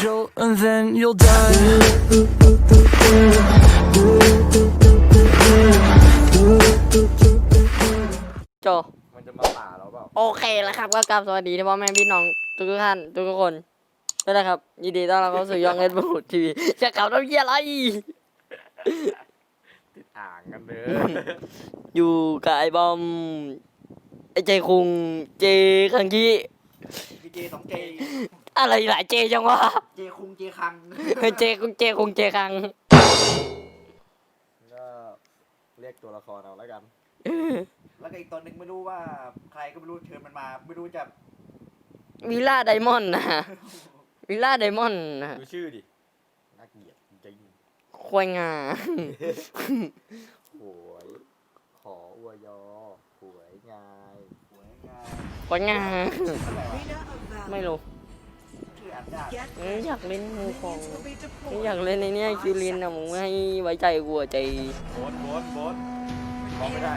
jolt and then you'll die. โจมันจะมาป่าเราเปล่า โอเคแล้วครับ ก็กราบสวัสดีที่พ่อแม่พี่น้องทุกท่านทุกคนด้วยนะครับ ยินดีต้อนรับเข้าสู่ยองเอ็ดบูดทีวีจะกลับน้ำเยี่ยอะไรติดอ่างกันเลย อยู่กับไอ้บอม ไอ้เจคุง เจคังคีมีเจสองเจ อะไรหลายเจจังวะ เจคุงเจคัง เจคุงเจคุงเจคัง ก็เรียกตัวละครเอาแล้วกัน แล้วก็อีกตัวหนึ่งไม่รู้ว่าใครก็ไม่รู้เชิญมันมา ไม่รู้จะวิลล่าไดมอนด์นะวิลล่าไดมอนด์นะดูชื่อดิน่าเกลียดจริงควายงาหวยขออวยอหวยงายหวยงาน ควายงาอะไรวะไม่รู้ชื่ออ่านยาก เอ้ยอยากเล่นมูฟองเอ้ยอยากเล่นในเนี้ยคิวลินอะมึงไม่ให้ไว้ใจกูอะใจโบนโบนโบนบอกไม่ได้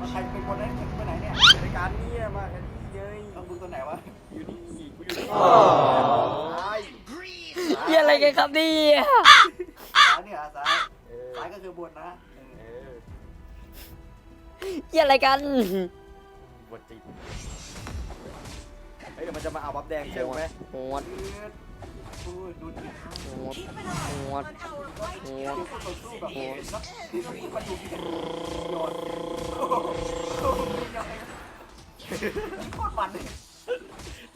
ว่าใครเป็นคนนั้นไปไหนเนี่ยรายการเนี่ยมากันนี่เลยต้องดูตัวไหนวะ อยู่นี่กูอยู่นี่โอ้ซ้ายเหี้ยอะไรกันครับเนี่ยซ้ายเนี่ยซ้ายเออซ้ายก็คือบนนะเอเอออเหี้ยอะไรกันบนติดเฮ้ย เดี๋ยวมันจะมาเอาบัฟแดงเชื่อไหมโหดดูดูดิโหดโหดโหดดูคนต่อสู้แบบนักมันดูดีโยนโคตรมันเลย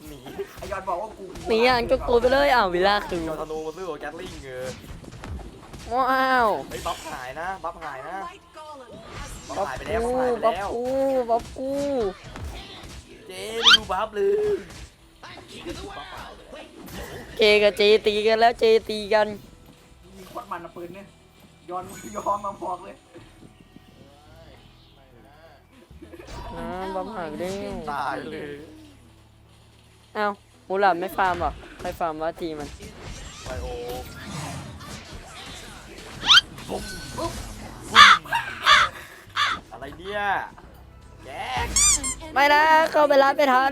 หนีไอยอนบอกว่ากูหนีอะจุกตัวไปเลยอ้าววิลล่าคือจอธนูมาซื้อกับแกตลิงเออว้าวเฮ้ยบัฟหายนะบัฟหายนะบัฟบ๊อบหายไปแล้วกูบัฟหายไปบ๊อบแล้วกูบ๊อบกูเจ๊ ไม่ดูบัฟเลยเจกับเจตีกันแล้วเจตีกันยิงโคตรมันนะปืนเนี่ยย้อนย้อนมาบอกเลยอ่าบ๊อบหายไปแล้วตายเลยเอ้ามูหลาดไม่ฟาร์มหรอใครฟาร์มวะทีมันไบโออะไรเนี่ย แจ๊กไม่นะเข้าไปร้านไปทัน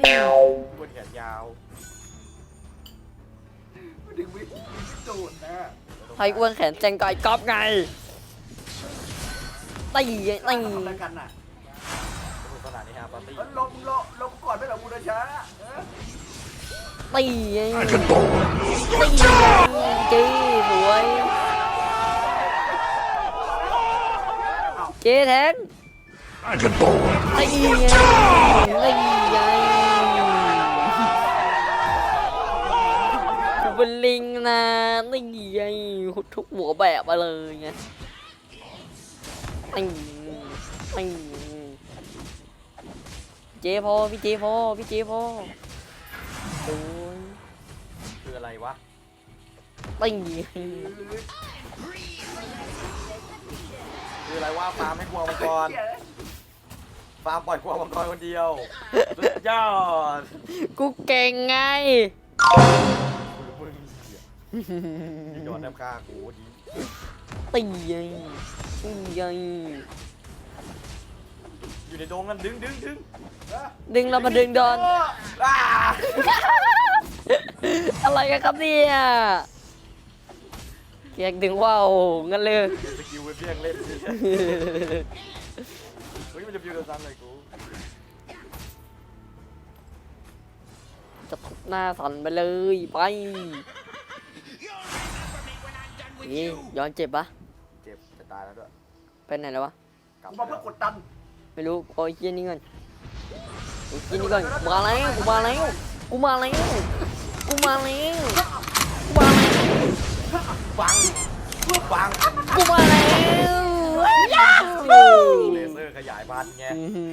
บนแขนยาวถึงวิจูดนะใครอ้วนแขนแจงก่อยก๊อฟไงตีตีทำอะไรกันน่ะสนุกขนาดนี้ฮะปาร์ตี้เอ้ยลงลงลงก่อนไม่เหรอบูรชาเออตีตีจีสวยเจแทง ตีไงตีไงกูเป็นลิงนะตีไงทุกหัวแบบมาเลยไงตีตีเจพอพี่เจพอพี่เจพอโอ้ยคืออะไรวะตีคืออะไรว่าฟาร์มให้กลัวมังกรเหี้ย ฟาร์มปล่อยกลัวมังกรคนเดียวสุดยอดกูเก่งไงมือมึงเหี้ยย้อนแนบฆ่ากูดีตีไงตีไงอยู่ในดงกันดึงดึงดึงดึงเรามาดึงโดนอ้าอะไรกันครับเนี่ยเกียกดึงว่าวงั้นเลย สกิลไปเพียงเล่นดิเฮ้ยมัน จะฟิวโดนซ้ำเลยกูจะทุบหน้าสันไปเลยไปนี่ย้อนเจ็บปะเจ็บจะตายแล้วด้วยไปไหนแล้ววะกลับกูมาเพื่อกดดันไม่รู้โอ้ยเฮียนี่ก่อนโอ้ยเฮียนี่ก่อนกูมาแล้วกูมาแล้วกูมาแล้วกูมาแล้วกูมาแล้วฟังฟังกูมาแล้วเลเซอร์ขยายพันธุ์ไงอื้อหือ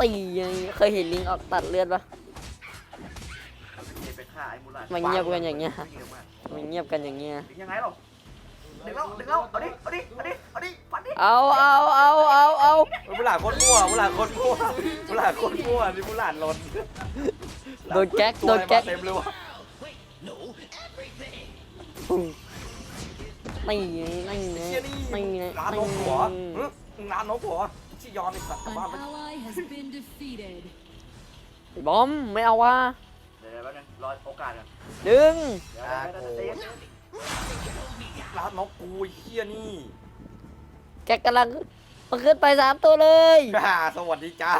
ตีไงเคยเห็นลิงออกตัดเลือดปะเจ็บไปฆ่าไอ้มูลามันเงียบกันอย่างเงี้ยเงียบมากมันเงียบกันอย่างเงี้ยดึงยังไงหรอดึงแล้วดึงแล้วเอาดิเอาดิเอาดิเอาดิฟันดิเอาเอาเอาเอาเอามุหลาดโคนมั่วมุหลาดโคนมั่วมุหลาดโคนมั่วนี่มุหลาดหล่นโดนแก๊กตัวโดนอะไรแก๊กมาเต็มเลยวะไม่ไงไม่ไงเชี่ยนี่ไม่ไงร้านไม่นกหั วไงหึร้านนกหัวชิยอนไอ้สัตว์กลับ An บ้านไป ally has been defeated. ไอ้บอมไม่เอาว่ะเดี๋ยวดี๋ยวแป๊บนึงรอโอกาสก่อนดึงเดี๋ยวเดี๋ยวเดี๋ยวเดี๋ยวเดี๋ยวลาดนกกูไอ้เฮียนี่แกกำลังมันขึ้นไปสามตัวเลยอ่าสวัสดีจ้า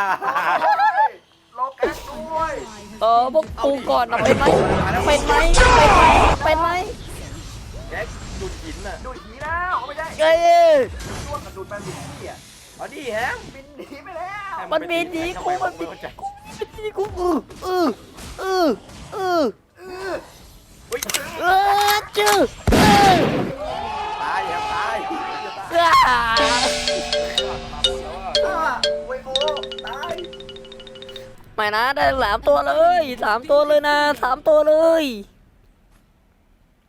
รอแก๊สด้วยเออพวกกูก่อนนะเป็นไหมเป็นไหมเป็นไหมเป็นไหมแก ดูดหินน่ะดูดหีแล้วเอาไม่ได้เอ้ยช่วงกับดูดแมนบินที่อะเอาดิแฮมบินหนีไปแล้วมันมีดีกูมันมีเข้าใจดีกูอืออืออืออือเออเฮ้ยเออจื้อเออตายแฮมตายจะตายเอ้าอ่าเวยโกตายไม่นะได้สามตัวเลยสามตัวเลยนะสามตัวเลย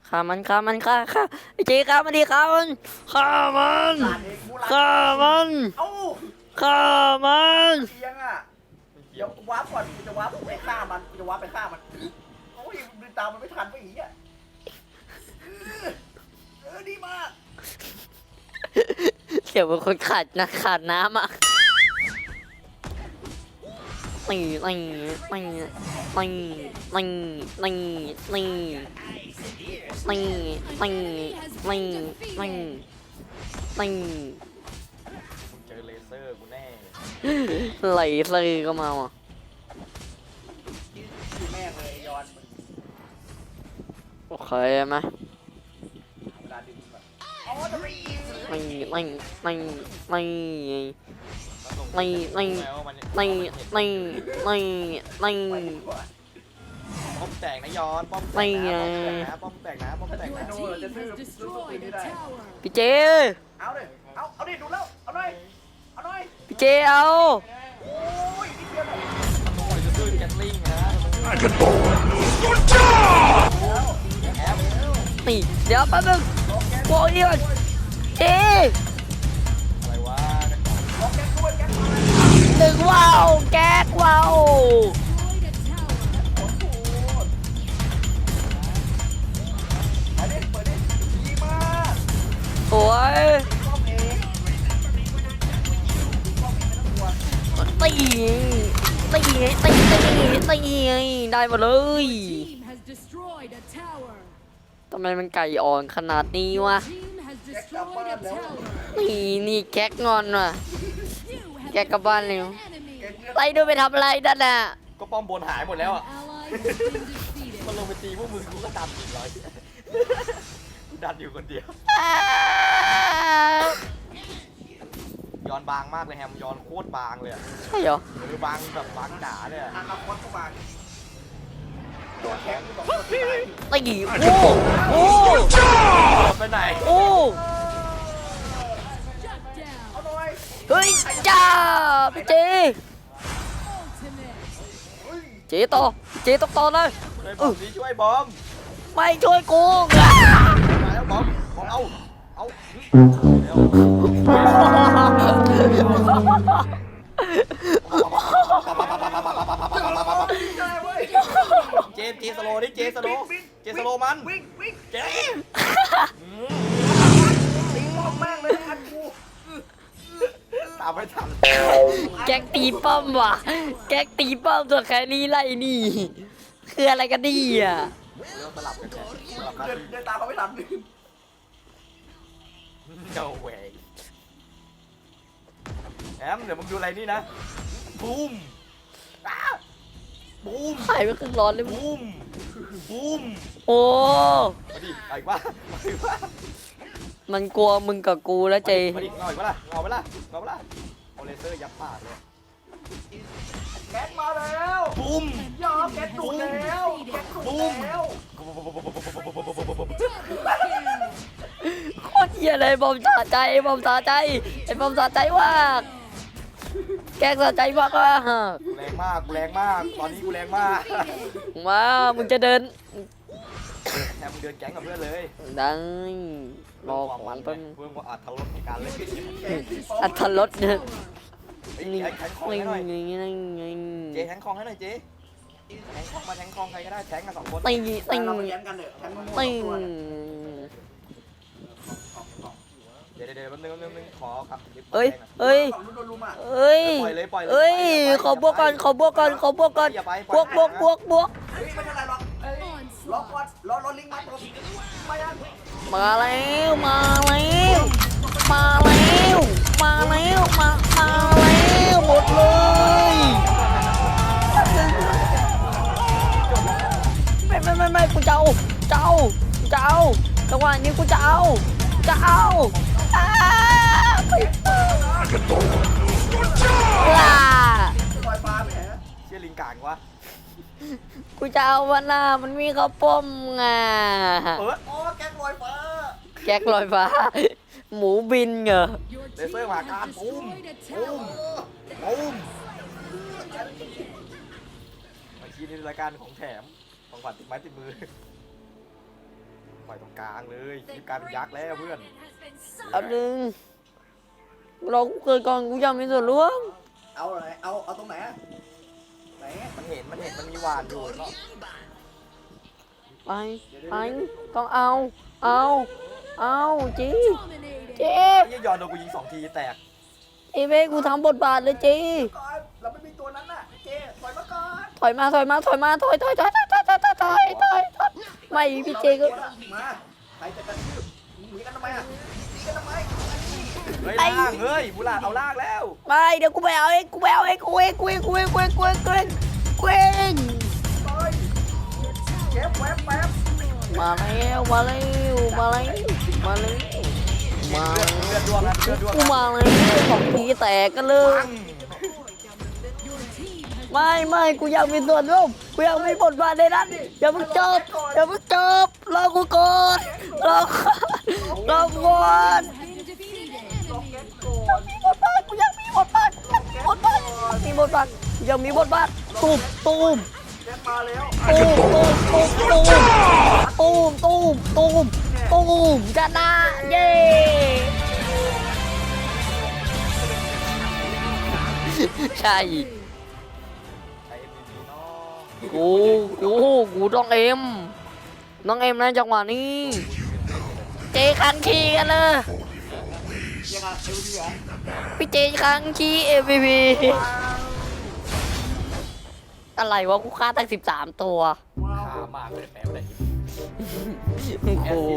ฆ่ามันฆ่ามันฆ่าฆ่าไอ้เจ๊ฆ่ามันดีฆ่ามันฆ่ามันหลานเองมูหลานฆ่ามันเอ้าฆ่ามันเสียงอะเดี๋ยววาร์ปก่อนกูจะวาร์ปไปฆ่ามันกูจะวาร์ปไปฆ่ามันโอ้ยดึงตามมันไม่ทันไปอีกอะเออเออดีมาก เสียวเป็นคนขาดนะขาดน้ำอะ นี่นี่นี่นี่นี่นี่นี่นี่นี่นี่นี่นี่เจอเลเซอร์กูแน่ไหลเลยก็มาอะแม่เลยย้อนโอเคไหมเวลาดึงแบบอ๋อจะไม่ อีกนี่นี่นี่นี่นี่ไม่ไม่ไม่นี่นี่นี่นี่นี่ป้อมแตกนะยอนป้อมแตไม่กไงนะป้อมแตกนะป้อมแตกนะป้อมแตกนะโน่จะซื้อซื้อสปีดนี่ได้พี่เจเอาเลยเอาเอาดิดูแล้วเอาหน่อยเอาหน่อยพี่เจเอาโอ้ยนิดเดียวหน่อยโอ้ยจะซื้อแกตลิงนะนี่เดี๋ยวแป๊บนึงโอ้ยนี่ก่อนเจ ต้องกลัวตีตีตีตีตีได้หมดเลย Team has destroyed a tower. ทำไมมันไก่อ่อนขนาดนี้วะ Team has destroyed a tower. นี่นี่แก๊กงอนว่ะ You have แก๊กกลับบ้านเร็ว enemy. เก็บเงินไปดูไปทำอะไรนั่นน่ะก็ป้อมบนหายหมดแล้วอะ Ally has been defeated. มันลงไปตีพวกมึงกูก็ดันอีกร้อยกูดันอยู่คนเดียว ย้อนบางมากเลยแฮมย้อนโคตรบางเลยอะใช่เหรอหรือบางแบบบางจ๋าเลยอะอนาคตเข้ามาโดนแข็งสองคนที่ไหนตีโอ้โอ้ไปไหนโอ้ Shut down. เอาหน่อยเฮ้ยจ้าพี่เจ Ultimate. เฮ้ยเจต่อเจต้องต่อเลยช่วยบอมดิช่วยบอมไม่ช่วยกูมาแล้วบอมบอมเอาเอาเร็ว เจมส์เจสโลว์ดิเจสโลว์เจสโลว์มันวิ่งวิ่งเจมส์อืมตีป้อมแม่งเลยอันกูตามไม่ทันแก๊กตีป้อมว่ะ แก๊กตีป้อมตัวแค่นี้ไล่นี่ คืออะไรกันดีอะเริ่มสลับกันเนี่ยสลับมาเดินเดินตามเขาไม่ทัน no way แอมเดี๋ยวมึงดูอะไรนี่นะบูมอ้าบูมหายไปครึ่งร้อนเลยมึงบูมบูมโอ้ มาดิเอาอีกว่ามาอีกว่ามันกลัวมึงกับกูแล้วเจ มาดิเอาอีกว่าล่ะเอาไปล่ะเอาไปล่ะเอาเลเซอร์ยับปากเลยแก๊สมาแล้วบูมยอมแก๊สดูดแล้วแก๊สดูดแล้วโคตรเหี้ยเลยบอมสะใจบอมสะใจไอ้บอมสะใจมาก แกล้งสะใจมากว่ะกูแรงมากกูแรงมาก ตอนนี้กูแรงมากมามึงจะเดิน แถมมึงเดินแก๊งกับเพื่อนเลยได้รอเพื่ขคอวามงมันแป๊บเพื่อความอัตลดในการเล่นอัธรสเนี่ยไอ้นี่แทงคองนี่ให้หน่อยนี่นี่นี่เจ๊แทงคองให้หน่อยเจ๊แทงคองมาแทงคองใครก็ได้แทงกันสองคนตีแต่ตีเราไปแย้งกันเถอะแทงมั่วตี ๆตัวเนี่ยดี๋ยวเดี๋ยวแป๊บนึงแป๊บนึงแป๊บนึงขอครับลิฟต์เอ้ยแดงหน่เอ้ยฝั่งนู้นโดนลุมอะ เอ้ยปล่อยเลยปล่อยเลยเอ้ยปล่อยเลยขอบวกก่อนขอบวกก่อนขอบวกก่อนอย่าไปบวกบวกบวกบวกเฮ้ยไม่เท่าไรหรอกรอ Onslaught. ก่อนรอรอลิงมาตัวมายังมาแล้วมาแล้วมาแล้วมาแล้วมามาแล้วหมดเลยไม่ไม่ไม่ไม่กูจะเอาจะเอาจะเอาจังหวะนี้กูจะเอาจะ เอาอ้าไปว้าลอยฟ้าไปไหนฮะเชี่ยลิงกางวะกูจะเอาวันหน้ามันมีข้าวป้อมไงเปิดอ๋อแก๊งลอยฟ้าแก๊กลอยฟ้า หมูบินเหรอ Your Để team sơ hỏa has can, boom, destroyed a boom. tower. ปุ้มมาชี้ในรายการของแถมของขวัญติดไม้ติดมือ ปล่อยตรงกลางเลยคลิปกลายเป็นยักษ์แล้วเพื่อนเอาหนึ่งเราเกิดก่อนกูอยากมีส่วนร่วมเอาไหนเอาเอาตรงไหนอะไหนมันเห็นมันเห็นมันมีหวานอยู่เนาะไปไปต้องเอา เอาเอาจี Dominating. จีไอ้เหี้ยยอนโดนกูยิงสองทีแตกไอเว้ยกูทำบทบาทเลยจีก่อนเราไม่มีตัวนั้นน่ะเจ๊ถอยมาก่อนถอยมาถอยมาถอยมาถอยถอยถอยถอย ถอยถอยถอยไม่พี่เจก็มาใครจะกระทืบหนีกันทำไมอะหนีกันทำไมเฮ้ยล่างเฮ้ยบุลาดเอาล่างแล้วไม่เดี๋ยวกูไปเอาเองกูไปเอาเองกูเองกูเองกูเองกูเองกูเองกูเองกูเองต่อยเก็บแวบแวบมาแล้วมาแล้วมาแล้วมาแล้วมาเลือดเลือดดวกูมาแล้วของทีแตกกันเลยไม่ไม่กูอยากมีส่วนร่วม กูอยากมีบทบาทในนั้นอย่าเพิ่งจบอย่าเพิ่งจบรอกูก่อนรอก่อนรอก่อน been defeated. มีบทบาทกูยากมีบทบาทบทบาทมีบทบาทยากมีบทบาทตูมตูมตูมตูมตูมตูมตูมตูมตูมชนะเย้ใช่ กูกูกูต้องเอ็มน้องเอ็มนะจังหวะนี้ เจคันคีกันเลยยังไงเอลดีเหรอพี่เจคันคี MVP อะไรวะกูฆ่าตั้งสิบสามตัวว้าวขามากเลยแพ้ไม่ได้โอ้โห